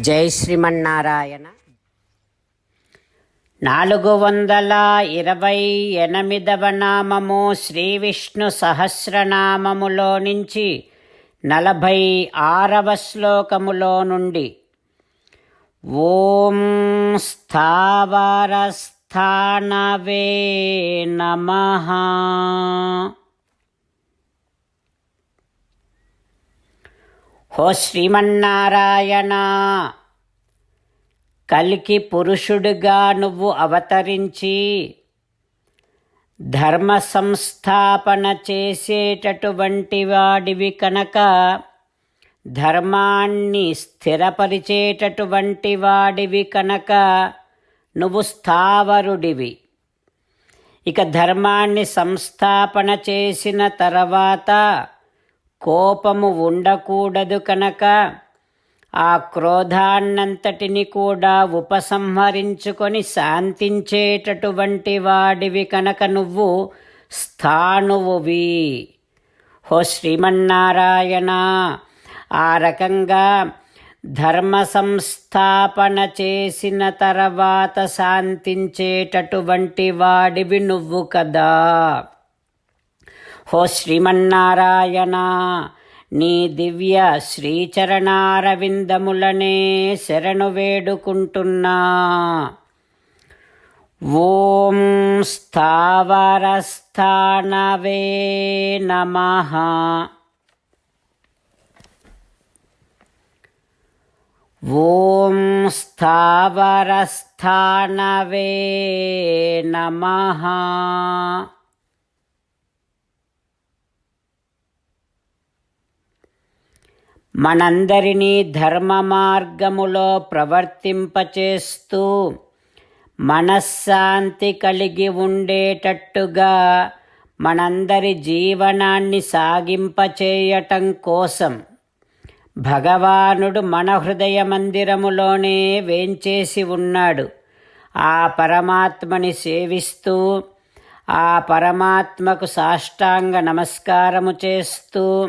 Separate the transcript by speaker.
Speaker 1: జై శ్రీమన్నారాయణ. నాలుగు వందల ఇరవై ఎనిమిదవ నామము శ్రీ విష్ణు సహస్రనామములో నుంచి నలభై ఆరవ శ్లోకములో నుండి ఓం స్థావరస్థానవే నమః. హో శ్రీమన్నారాయణ కలికి పురుషుడుగా నువ్వు అవతరించి ధర్మ సంస్థాపన చేసేటటువంటి వాడివి కనుక ధర్మాన్ని స్థిరపరిచేటటువంటి వాడివి కనుక నువ్వు స్థావరుడివి. ఇక ధర్మాన్ని సంస్థాపన చేసిన తర్వాత కోపము ఉండకూడదు కనుక. ఆ క్రోధాన్నంతటిని కూడా ఉపసంహరించుకొని శాంతించేటటువంటి వాడివి కనుక నువ్వు స్థాణువువి. హో శ్రీమన్నారాయణ ఆ రకంగా ధర్మ సంస్థాపన చేసిన తర్వాత శాంతించేటటువంటి వాడివి నువ్వు కదా. హో శ్రీమన్నారాయణ నీ దివ్య శ్రీచరణారవిందములనే శరణు వేడుకుంటున్నా. ఓం స్థావరస్థానవే నమ. ఓం స్థావరస్థానవే నమ. మనందరినీ ధర్మ మార్గములో ప్రవర్తింపచేస్తూ మనశ్శాంతి కలిగి ఉండేటట్టుగా మనందరి జీవనాన్ని సాగింపచేయటం కోసం భగవానుడు మన హృదయ మందిరములోనే వేంచేసి ఉన్నాడు. ఆ పరమాత్మని సేవిస్తూ ఆ పరమాత్మకు సాష్టాంగ నమస్కారము చేస్తూ